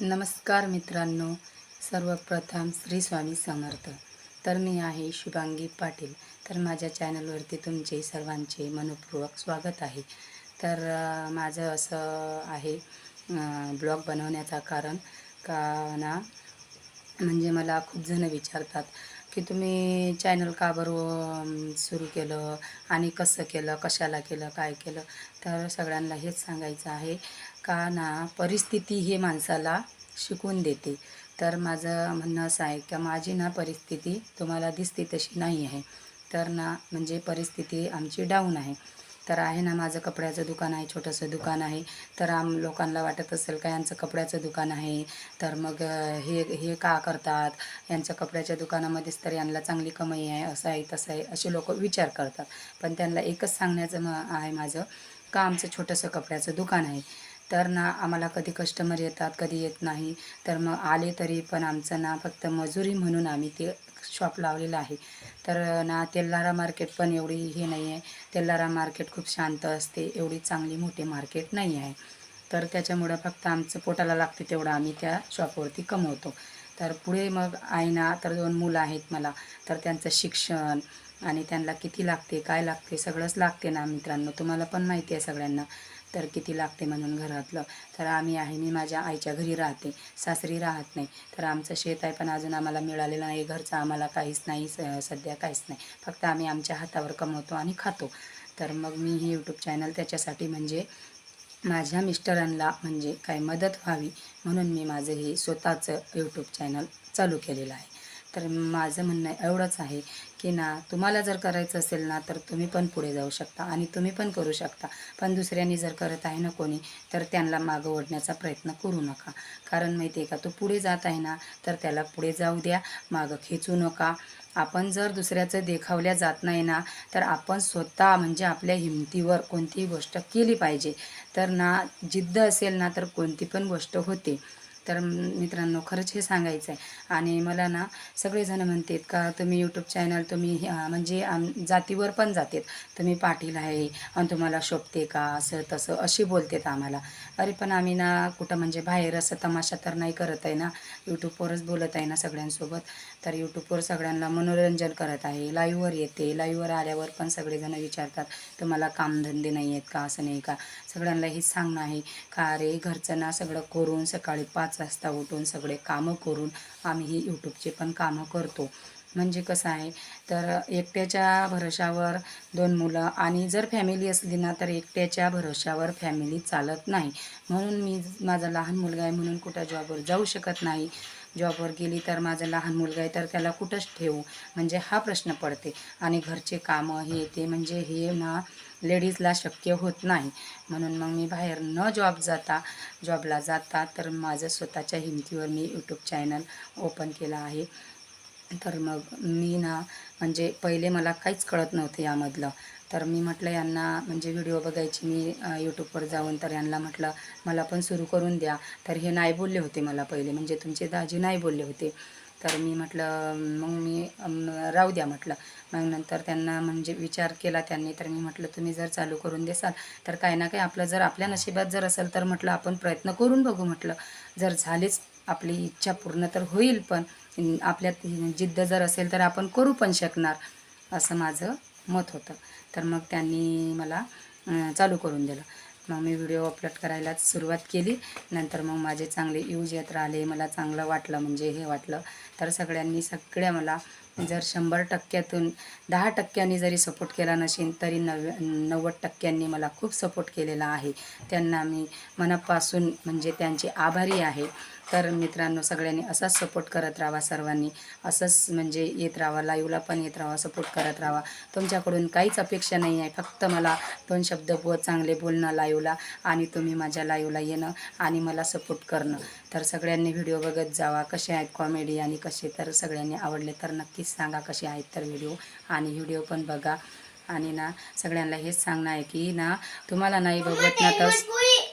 नमस्कार मित्रांनो सर्वप्रथम श्री स्वामी समर्थ. तर मी आहे शुभांगी पाटील. तर माझ्या चॅनलवरती तुमचे सर्वांचे मनपूर्वक स्वागत आहे. तर माझं असं आहे ब्लॉग बनवण्याचा कारण का ना म्हणजे मला खूप जण विचारतात की तुम्ही चॅनल का बरं सुरू केलं आणि कसं केलं कशाला केलं काय केलं? तर सगळ्यांना हेच सांगायचं आहे का ना परिस्थिती हे माणसाला शिकून देते. तर माझं म्हणणं असं आहे का माझी ना परिस्थिती तुम्हाला दिसते तशी नाही आहे. तर ना म्हणजे परिस्थिती आमची डाऊन आहे. तर आहे ना माझं कपड्याचं दुकान आहे छोटंसं दुकान आहे. तर आम लोकांना वाटत असेल का यांचं कपड्याचं दुकान आहे. तर मग हे हे का करतात? यांच्या कपड्याच्या दुकानामध्येच तर यांना चांगली कमाई आहे असं आहे तसं आहे असे लोक विचार करतात. पण त्यांना एकच सांगण्याचं म आहे माझं का आमचं छोटंसं कपड्याचं दुकान आहे? तर ना आम्हाला कधी कस्टमर येतात कधी येत नाही. तर मग आले तरी पण आमचं ना फक्त मजुरी म्हणून आम्ही ते शॉप लावलेलं आहे. तर ना तेल्लारा मार्केट पण एवढी हे नाही आहे. तेल्लारा मार्केट खूप शांत असते. एवढी चांगली मोठी मार्केट नाही आहे. तर त्याच्यामुळं फक्त आमचं पोटाला लागते तेवढं आम्ही त्या शॉपवरती कमवतो. तर पुढे मग आहे ना तर दोन मुलं आहेत मला. तर त्यांचं शिक्षण आणि त्यांना किती लागते काय लागते सगळंच लागते ना मित्रांनो. तुम्हाला पण माहिती आहे सगळ्यांना. तर किती लागते म्हणून घरातलं. तर आम्ही आहे मी माझ्या आईच्या घरी राहते सासरी राहत नाही. तर आमचं शेत आहे पण अजून आम्हाला मिळालेलं नाही. घरचं आम्हाला काहीच नाही स- सध्या काहीच नाही. फक्त आम्ही आमच्या हातावर कमवतो आणि खातो. तर मग मी हे यूट्यूब चॅनल त्याच्यासाठी म्हणजे माझ्या मिस्टरांना म्हणजे काय मदत व्हावी म्हणून मी माझं हे स्वतःचं यूट्यूब चॅनल चालू केलेलं आहे. तर माझं म्हणणं एवढंच आहे की ना तुम्हाला जर करायचं असेल ना तर तुम्ही पण पुढे जाऊ शकता आणि तुम्ही पण करू शकता. पण दुसऱ्यांनी जर करत आहे ना कोणी तर त्यांना मागं ओढण्याचा प्रयत्न करू नका. कारण माहिती आहे का तो पुढे जात आहे ना तर त्याला पुढे जाऊ द्या मागं खेचू नका. आपण जर दुसऱ्याचं देखावल्या जात नाही ना तर आपण स्वतः म्हणजे आपल्या हिमतीवर कोणतीही गोष्ट केली पाहिजे. तर ना जिद्द असेल ना तर कोणती पण गोष्ट होते. तर मित्रांनो खरंच हे सांगायचं आहे आणि मला ना सगळेजण म्हणतात का तुम्ही यूट्यूब चॅनल तुम्ही म्हणजे आम जातीवर पण जातात. तुम्ही पाटील आहे आणि तुम्हाला शोभते का असं तसं अशी बोलतात आम्हाला. अरे पण आम्ही ना कुठं म्हणजे बाहेर असं तमाशा तर नाही करत आहे ना. यूट्यूबवरच बोलत आहे ना सगळ्यांसोबत. तर यूट्यूबवर सगळ्यांना मनोरंजन करत आहे. लाईव्हवर येते. लाईव्हवर आल्यावर पण सगळेजण विचारतात तुम्हाला कामधंदे नाही आहेत का असं नाही का? सगळ्यांना हेच सांगणं आहे. का अरे घरचं ना सगळं करून सकाळी पाच वाजता उठून सगळे कामं करून आम्ही ही यूट्यूबचे पण कामं करतो. म्हणजे कसं आहे तर एकट्याच्या भरोशावर दोन मुलं आणि जर फॅमिली असली ना तर एकट्याच्या भरोशावर फॅमिली चालत नाही. म्हणून मी माझा लहान मुलगा आहे म्हणून कुठं जॉबवर जाऊ शकत नाही. जॉबवर गेली तर माझा लहान मुलगा आहे तर त्याला कुठंच ठेवू. म्हणजे हा प्रश्न पडते. आणि घरचे कामं हे ते म्हणजे हे ना लेडीजला शक्य होत नाही. म्हणून मग मी बाहेर न जॉब जाता जॉबला जाता तर माझं स्वतःच्या हिमतीवर मी यूट्यूब चॅनल ओपन केलं आहे. तर मग मी ना म्हणजे पहिले मला काहीच कळत नव्हतं यामधलं. तर मी म्हटलं यांना म्हणजे व्हिडिओ बघायची मी यूट्यूबवर जाऊन तर यांना म्हटलं मला पण सुरू करून द्या. तर हे नाही बोलले होते मला पहिले म्हणजे तुमचे दाजी नाही बोलले होते. तर मी म्हटलं मग मी राहू द्या म्हटलं. मग नंतर त्यांना म्हणजे विचार केला त्यांनी तर मी म्हटलं तुम्ही जर चालू करून देसाल तर काही ना काही आपलं जर आपल्या नशिबात जर असेल तर म्हटलं आपण प्रयत्न करून बघू म्हटलं. जर झालीच आपली इच्छा पूर्ण तर होईल पण आपल्यात जिद्द जर असेल तर आपण करू पण शकणार असं माझं मत होतं. तर मग त्यांनी मला चालू करून दिलं. मग मी व्हिडिओ अपलोड करायला सुरुवात केली. नंतर मग माझे चांगले यूज येत राहिले. मला चांगलं वाटलं म्हणजे हे वाटलं. तर सगळ्यांनी सगळ्या मला जर शंभर टक्क्यातून दहा टक्क्यांनी जरी सपोर्ट केला नसेल तरी नव नव्वद टक्क्यांनी मला खूप सपोर्ट केलेला आहे. त्यांना मी मनापासून म्हणजे त्यांचे आभारी आहे. तर मित्रांनो सगळ्यांनी असाच सपोर्ट करत राहा सर्वांनी. असंच म्हणजे येत राहा लाईव्हला पण येत राहा सपोर्ट करत राहा. तुमच्याकडून काहीच अपेक्षा नाही आहे. फक्त मला दोन शब्द ब चांगले बोलणं लाईव्हला आणि तुम्ही माझ्या लाईव्हला येणं आणि मला सपोर्ट करणं. तर सगळ्यांनी व्हिडिओ बघत जावा. कसे आहेत कॉमेडी आणि कसे तर सगळ्यांनी आवडले तर नक्कीच सांगा कसे आहेत तर व्हिडिओ आणि व्हिडिओ पण बघा. आणि ना सगळ्यांना हेच सांगणं आहे की ना तुम्हाला नाही बघत ना तर